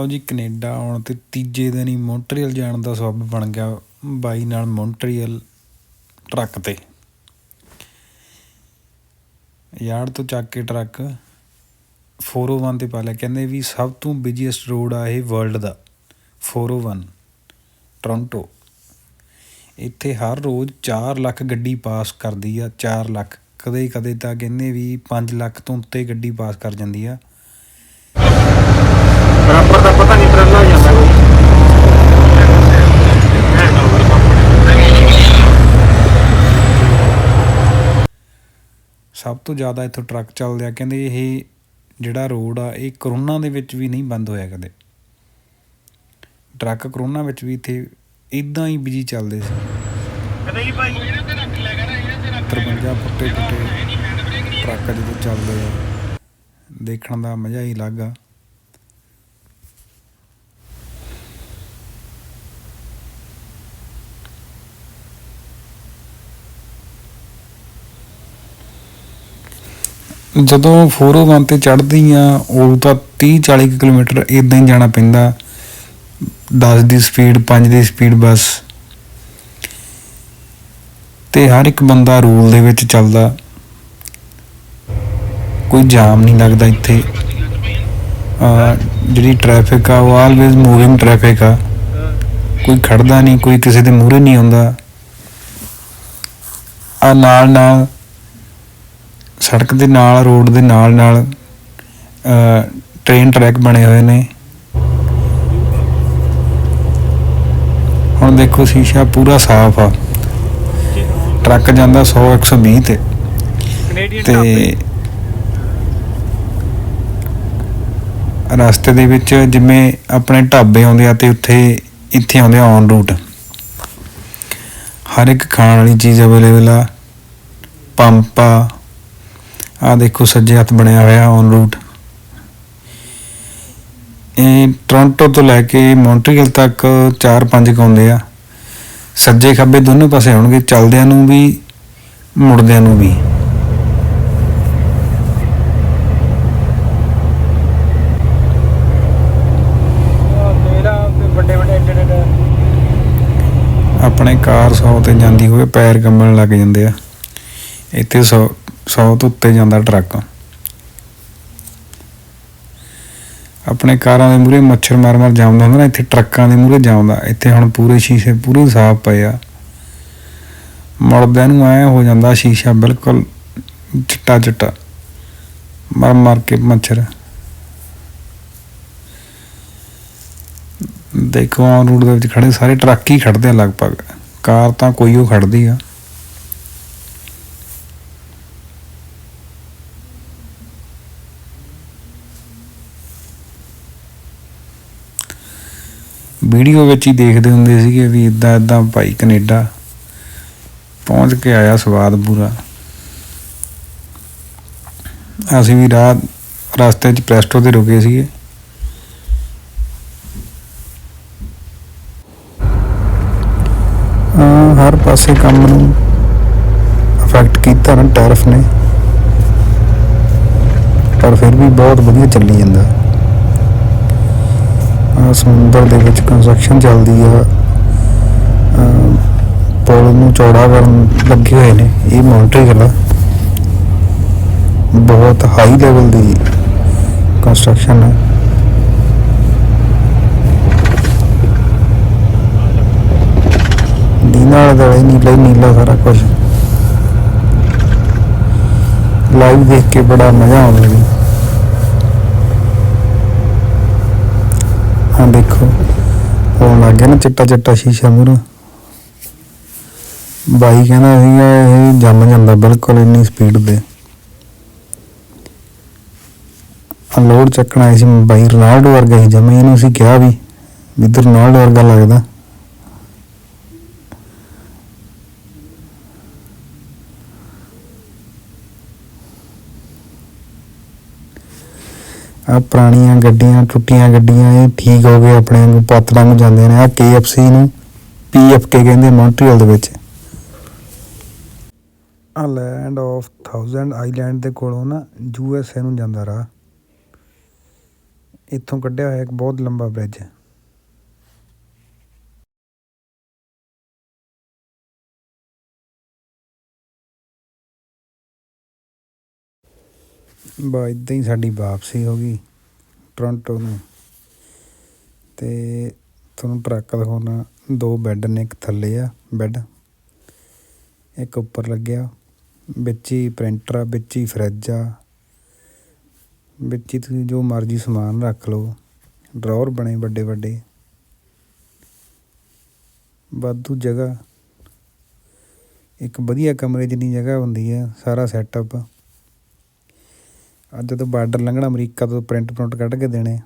ਲਓ ਜੀ, ਕੈਨੇਡਾ ਆਉਣ ਤੇ ਤੀਜੇ ਦਿਨ ਹੀ ਮੌਂਟਰੀਅਲ ਜਾਣ ਦਾ ਸਬੱਬ ਬਣ ਗਿਆ ਬਾਈ ਨਾਲ ਮੌਂਟਰੀਅਲ ਟਰੱਕ ਤੇ। ਯਾਰ ਤੋਂ ਚੱਕ ਕੇ ਟਰੱਕ 401 ਤੇ ਪਾ ਲਿਆ। ਕਹਿੰਦੇ ਵੀ ਸਭ ਤੋਂ ਬਿਜੀਐਸਟ ਰੋਡ ਆ ਇਹ ਵਰਲਡ ਦਾ 401 ਟੋਰਾਂਟੋ। ਇੱਥੇ ਹਰ ਰੋਜ਼ 4 ਲੱਖ ਗੱਡੀ ਪਾਸ ਕਰਦੀ ਆ 4 ਲੱਖ। ਕਦੇ ਕਦੇ ਤਾਂ ਕਹਿੰਦੇ ਵੀ 5 ਲੱਖ ਤੋਂ ਉੱਤੇ ਗੱਡੀ ਪਾਸ ਕਰ ਜਾਂਦੀ ਆ ਬਰਾਬਰ ਦਾ ਪਤਾ ਨਹੀਂ ਟਰੱਲਾ ਜਾਂਦਾ ਕੋਈ ਸਭ ਤੋਂ ਜ਼ਿਆਦਾ ਇੱਥੋਂ ਟਰੱਕ ਚੱਲਦੇ ਆ। ਕਹਿੰਦੇ ਇਹ ਜਿਹੜਾ ਰੋਡ ਆ ਇਹ ਕਰੋਨਾ ਦੇ ਵਿੱਚ ਵੀ ਨਹੀਂ ਬੰਦ ਹੋਇਆ ਕਦੇ। ਟਰੱਕ ਕਰੋਨਾ ਵਿੱਚ ਵੀ ਇੱਥੇ ਇਦਾਂ ਹੀ ਬਿਜ਼ੀ ਚੱਲਦੇ ਸੀ। ਕਦੇ ਹੀ ਭਾਈ 53 ਫੁੱਟੇ ਫੁੱਟੇ ਟਰੱਕ ਜਦੋਂ ਚੱਲਦੇ ਆ ਦੇਖਣ ਦਾ ਮਜ਼ਾ ਹੀ ਅਲੱਗ ਆ। ਜਦੋਂ 401 ਤੇ ਚੜ੍ਹਦੀ ਆ ਉਦੋਂ ਤਾਂ 30 40 ਕਿਲੋਮੀਟਰ ਇਦਾਂ ਹੀ ਜਾਣਾ ਪੈਂਦਾ। 10 ਦੀ ਸਪੀਡ 5 ਦੀ ਸਪੀਡ ਬਸ। ਤੇ ਹਰ ਇੱਕ ਬੰਦਾ ਰੂਲ ਦੇ ਵਿੱਚ ਚੱਲਦਾ। ਕੋਈ ਜਾਮ ਨਹੀਂ ਲੱਗਦਾ ਇੱਥੇ। ਜਿਹੜੀ ਟ੍ਰੈਫਿਕ ਆ, ਉਹ ਆਲਵੇਜ਼ ਮੂਵਿੰਗ ਟ੍ਰੈਫਿਕ ਆ। ਕੋਈ ਖੜਦਾ ਨਹੀਂ, ਕੋਈ ਕਿਸੇ ਦੇ ਮੂਹਰੇ ਨਹੀਂ ਆਉਂਦਾ। ਆ ਨਾਲ ਨਾਲ ਸੜਕ ਦੇ ਨਾਲ ਰੋਡ ਦੇ ਨਾਲ ਨਾਲ ਟ੍ਰੇਨ ਟਰੈਕ ਬਣੇ ਹੋਏ ਨੇ। ਹੁਣ ਦੇਖੋ ਸ਼ੀਸ਼ਾ ਪੂਰਾ ਸਾਫ਼ ਆ। ਟਰੱਕ ਜਾਂਦਾ 100 120 ਤੇ। ਤੇ ਰਸਤੇ ਦੇ ਵਿੱਚ ਜਿਵੇਂ ਆਪਣੇ ਢਾਬੇ ਆਉਂਦੇ ਆ ਤੇ ਉੱਥੇ ਇੱਥੇ ਆਉਂਦੇ ਆ ਔਨ ਰੂਟ ਹਰ ਇੱਕ ਖਾਣ ਵਾਲੀ ਚੀਜ਼ ਅਵੇਲੇਬਲ ਆ। ਪੰਪ ਆ ਦੇਖੋ ਸੱਜੇ ਹੱਥ ਬਣਿਆ ਹੋਇਆ ਔਨ ਰੂਟ ਇਹ ਟੋਰਾਂਟੋ ਤੋਂ ਲੈ ਕੇ ਮੌਂਟਰੀਅਲ ਤੱਕ 4-5 ਆਉਂਦੇ ਆ। ਸੱਜੇ ਖੱਬੇ ਦੋਨੋਂ ਪਾਸੇ ਆਉਣਗੇ ਚੱਲਦਿਆਂ ਨੂੰ ਵੀ, ਮੁੜਦਿਆਂ ਨੂੰ ਵੀ। ਆਪਣੇ ਕਾਰ 100 ਤੇ ਜਾਂਦੀ ਹੋਵੇ, ਪੈਰ ਕੰਬਣ ਲੱਗ ਜਾਂਦੇ ਆ। ਇੱਥੇ 100 100 ਤੋਂ ਉੱਤੇ ਜਾਂਦਾ ਟਰੱਕ। ਆਪਣੇ ਕਾਰਾਂ ਦੇ ਮੂਹਰੇ ਮੱਛਰ ਮਾਰ ਮਾਰ ਜਾਮਦਾ ਹੁੰਦਾ ਨਾ, ਇੱਥੇ ਟਰੱਕਾਂ ਦੇ ਮੂਹਰੇ ਜਾਮਦਾ। ਇੱਥੇ ਹੁਣ ਪੂਰੇ ਸ਼ੀਸ਼ੇ ਪੂਰੇ ਸਾਫ਼ ਪਏ ਆ। ਮੁੜਦਿਆਂ ਨੂੰ ਐ ਹੋ ਜਾਂਦਾ ਸ਼ੀਸ਼ਾ ਬਿਲਕੁਲ ਚਿੱਟਾ ਚਿੱਟਾ। ਮਰ ਮਰ ਕੇ ਮੱਛਰ। ਦੇਖੋ ਆਨ ਰੂਟ ਦੇ ਵਿੱਚ ਖੜੇ ਸਾਰੇ ਟਰੱਕ ਹੀ ਖੜਦੇ ਆ ਲਗਭਗ। ਕਾਰ ਤਾਂ ਕੋਈ ਉਹ ਖੜਦੀ ਆ। ਵੀਡੀਓ ਵਿੱਚ ਹੀ ਦੇਖਦੇ ਹੁੰਦੇ ਸੀਗੇ ਵੀ ਇਦਾਂ ਇਦਾਂ ਭਾਈ ਕੈਨੇਡਾ ਪਹੁੰਚ ਕੇ ਆਇਆ ਸਵਾਦ ਪੂਰਾ। ਅਸੀਂ ਵੀ ਰਾਤ ਰਸਤੇ 'ਚ ਪ੍ਰੈਸਟੋ ਤੇ ਰੁਕੇ ਸੀਗੇ। ਹਰ ਪਾਸੇ ਕੰਮ ਨੂੰ ਅਫੈਕਟ ਕੀਤਾ ਨਾ ਟੈਰਫ ਨੇ। ਪਰ ਫਿਰ ਵੀ ਬਹੁਤ ਵਧੀਆ ਚੱਲੀ ਜਾਂਦਾ। ਸਮੁੰਦਰ ਦੇ ਵਿੱਚ ਕੰਸਟਰਕਸ਼ਨ ਚੱਲਦੀ ਆ ਪੁਲ ਨੂੰ ਚੌੜਾ ਕਰਨ ਲੱਗੇ ਹੋਏ ਨੇ, ਇਹ ਮੌਂਟਰੀਅਲ ਆ। ਬਹੁਤ ਹਾਈ ਲੈਵਲ ਦੀ ਕੰਸਟਰਕਸ਼ਨ ਹੈ ਨੀਲਾ ਦਾ ਨੀਲਾ ਨੀਲਾ ਸਾਰਾ ਕੁਝ ਲਾਈਵ ਦੇਖ ਕੇ ਬੜਾ ਮਜ਼ਾ ਆਉਂਦਾ ਜੀ। ਹਾਂ, ਦੇਖੋ। ਹੋਣ ਲੱਗ ਗਿਆ ਨਾ ਚਿੱਟਾ ਚਿੱਟਾ ਸ਼ੀਸ਼ਾ ਮੂਹਰੇ ਬਾਈ ਕਹਿੰਦਾ ਸੀਗਾ ਇਹ ਜੰਮ ਜਾਂਦਾ ਬਿਲਕੁਲ ਇੰਨੀ ਸਪੀਡ ਤੇ। ਅਨਲੋਡ ਚੱਕਣਾ ਸੀ ਬਾਈ ਰੋਨਾਲਡੋ ਵਰਗਾ ਹੀ ਜਮੇ ਇਹਨੂੰ ਅਸੀਂ ਕਿਹਾ ਵੀ ਵੀ ਰੋਨਾਲਡੋ ਵਰਗਾ ਲੱਗਦਾ। ਆ ਪੁਰਾਣੀਆਂ ਗੱਡੀਆਂ, ਟੁੱਟੀਆਂ ਗੱਡੀਆਂ, ਇਹ ਠੀਕ ਹੋ ਗਏ ਆਪਣੇ ਵਾਂਗੂ ਪਾਤੜਾਂ ਨੂੰ ਜਾਂਦੇ ਨੇ ਆ KFC ਨੂੰ PFK ਕਹਿੰਦੇ ਮੌਂਟਰੀਅਲ ਦੇ ਵਿੱਚ। ਆ ਲੈਂਡ ਆਫ 1000 ਆਈਲੈਂਡ ਦੇ ਕੋਲੋਂ ਨਾ ਯੂਐਸਏ ਨੂੰ ਜਾਂਦਾ ਰਾਹ। ਇੱਥੋਂ ਕੱਢਿਆ ਹੋਇਆ ਇੱਕ ਬਹੁਤ ਲੰਬਾ ਬ੍ਰਿਜ ਹੈ ਬਾ ਇਦਾਂ ਹੀ ਸਾਡੀ ਵਾਪਸੀ ਹੋ ਗਈ ਟੋਰਾਂਟੋ ਨੂੰ। ਤੇ ਤੁਹਾਨੂੰ ਟਰੱਕ ਦਿਖਾਉਣਾ, ਦੋ ਬੈੱਡ ਨੇ, ਇੱਕ ਥੱਲੇ ਆ ਬੈੱਡ, ਇੱਕ ਉੱਪਰ ਲੱਗਿਆ, ਵਿੱਚ ਹੀ ਪ੍ਰਿੰਟਰ ਆ, ਵਿੱਚ ਹੀ ਫਰਿੱਜ ਆ, ਵਿੱਚ ਹੀ ਤੁਸੀਂ ਜੋ ਮਰਜ਼ੀ ਸਮਾਨ ਰੱਖ ਲਓ, ਡਰਾਅਰ ਬਣੇ ਵੱਡੇ ਵੱਡੇ। ਵਾਧੂ ਜਗ੍ਹਾ। ਇੱਕ ਵਧੀਆ ਕਮਰੇ ਜਿੰਨੀ ਜਗ੍ਹਾ ਹੁੰਦੀ ਹੈ ਸਾਰਾ ਸੈਟਅਪ ਅੱਜ ਜਦੋਂ ਬਾਰਡਰ ਲੰਘਣਾ ਅਮਰੀਕਾ ਤੋਂ ਪ੍ਰਿੰਟ ਪ੍ਰਿੰਟ ਕੱਢ ਕੇ ਦੇਣੇ